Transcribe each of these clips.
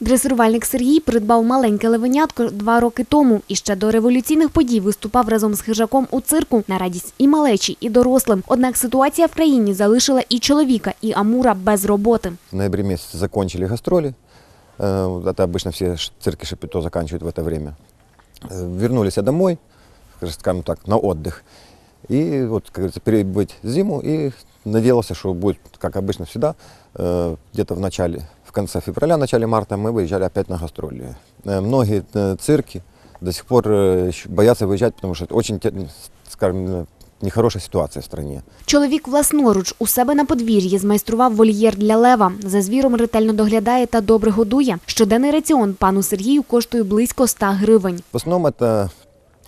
Дресирувальник Сергій придбав маленьке левенятко два роки тому і ще до революційних подій виступав разом з хижаком у цирку на радість і малечі, і дорослим. Однак ситуація в країні залишила і чоловіка, і Амура без роботи. В ноябре месяце закончили гастроли. Э, вот Это обычно все ш- цирки Шапито заканчивают в это время. Э, Вернулись домой, скажем так, на отдых. И вот, как говорится, перебыть зиму и надеялся, что будет, как обычно всегда, э, где-то в начале, в конце февраля, начале марта мы выезжали опять на гастроли. Э, Многие э, цирки до сих пор э, ещё боятся выезжать, потому что это очень, те- скажем, э, нехорошая ситуация в стране. Чоловік власноруч у себе на подвір'ї змайстрував вольєр для лева. За звіром ретельно доглядає та добре годує. Щоденний раціон пану Сергію коштує близько 100 гривень. В основном это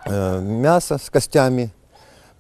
э, мясо с костями,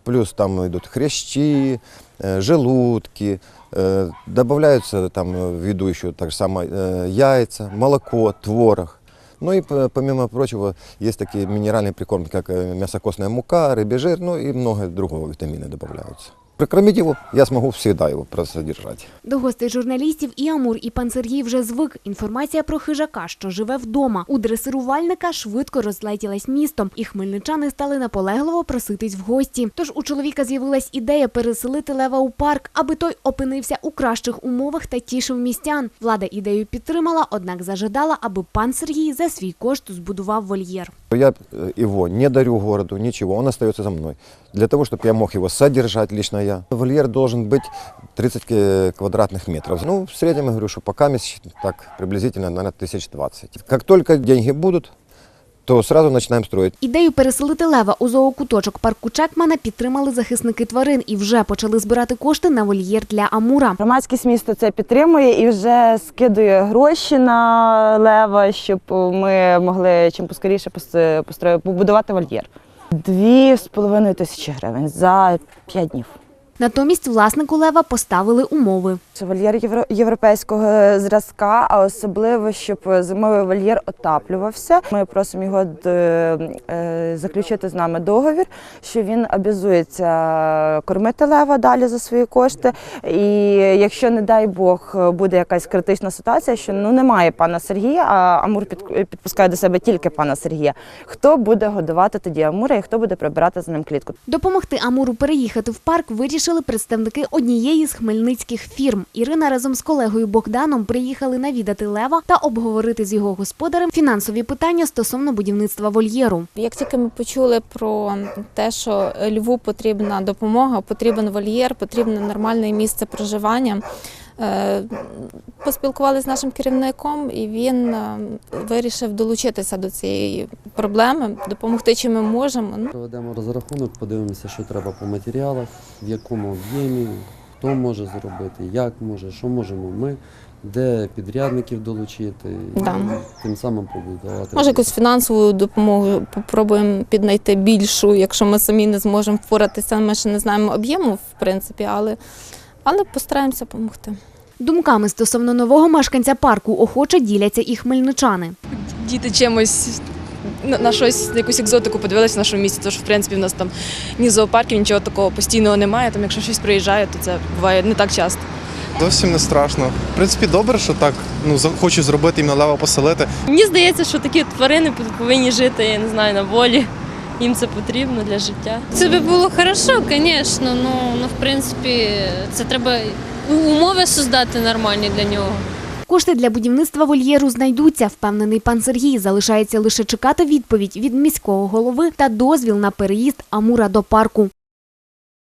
плюс там идут хрящи, э, желудки, э, добавляются там э, в еду еще так же самое э, яйца, молоко, творог. Ну и п- помимо прочего есть такие минеральные прикормки, как э, мясокостная мука, рыбий жир, ну и много другого витамина добавляются. Прокормить его я смогу всегда его содержать. До гостей журналістів і Амур, і пан Сергій вже звик. Інформація про хижака, що живе вдома. У дресирувальника швидко розлетілась містом, і хмельничани стали наполегливо проситись в гості. Тож у чоловіка з'явилась ідея переселити лева у парк, аби той опинився у кращих умовах та тішив містян. Влада ідею підтримала, однак зажадала, аби пан Сергій за свій кошт збудував вольєр. Я э, его не дарю городу, ничего, он остается за мной. Для того, чтобы я мог его содержать лично я. Вольер должен быть 30 ки- квадратных метров. Ну, в среднем, я говорю, что пока месяц, так приблизительно, наверное, тысяч двадцать. Как только деньги будут, то сразу начинаем строить. Ідею переселити лева у зоокуточок парку Чекмана підтримали захисники тварин і вже почали збирати кошти на вольєр для Амура. Громадськість місто це підтримує і вже скидує гроші на лева, щоб ми могли чим поскоріше пос- построїти, побудувати вольєр. Дві з половиною тисячі гривень за п'ять днів. Натомість власнику лева поставили умови. Це вольєр євро- європейського зразка, а особливо, щоб зимовий вольєр отаплювався. Ми просимо його е, заключити з нами договір, що він обязується кормити лева далі за свої кошти. І якщо, не дай Бог, буде якась критична ситуація, що ну немає пана Сергія, а Амур під- підпускає до себе тільки пана Сергія. Хто буде годувати тоді Амура і хто буде прибирати за ним клітку? Допомогти Амуру переїхати в парк вирішили представники однієї з хмельницьких фірм. Ірина разом з колегою Богданом приїхали навідати лева та обговорити з його господарем фінансові питання стосовно будівництва вольєру. Як тільки ми почули про те, що льву потрібна допомога, потрібен вольєр, потрібне нормальне місце проживання, поспілкувалися з нашим керівником, і він е, вирішив долучитися до цієї проблеми, допомогти чим ми можемо. Ну, Проведемо розрахунок, подивимося, що треба по матеріалах, в якому об'ємі, хто може зробити, як може, що можемо ми, де підрядників долучити, Да. і тим самим побудувати. Може, якусь фінансову допомогу попробуємо піднайти більшу, якщо ми самі не зможемо впоратися. Ми ще не знаємо об'єму, в принципі, але, але постараємося допомогти. Думками стосовно нового мешканця парку охоче діляться і хмельничани. діти чимось на, на щось, на якусь екзотику подивилися в нашому місті, тому що в принципі в нас там ні зоопарків, нічого такого постійного немає. Там, якщо щось приїжджає, то це буває не так часто. Зовсім не страшно. В принципі, добре, що так ну хочу зробити їм налево поселити. Мені здається, що такі тварини повинні жити, я не знаю, на волі. Їм це потрібно для життя. Це би було хорошо, звісно, але ну в принципі, це треба умови создати нормальні для нього. Кошти для будівництва вольєру знайдуться, впевнений пан Сергій. Залишається лише чекати відповідь від міського голови та дозвіл на переїзд Амура до парку.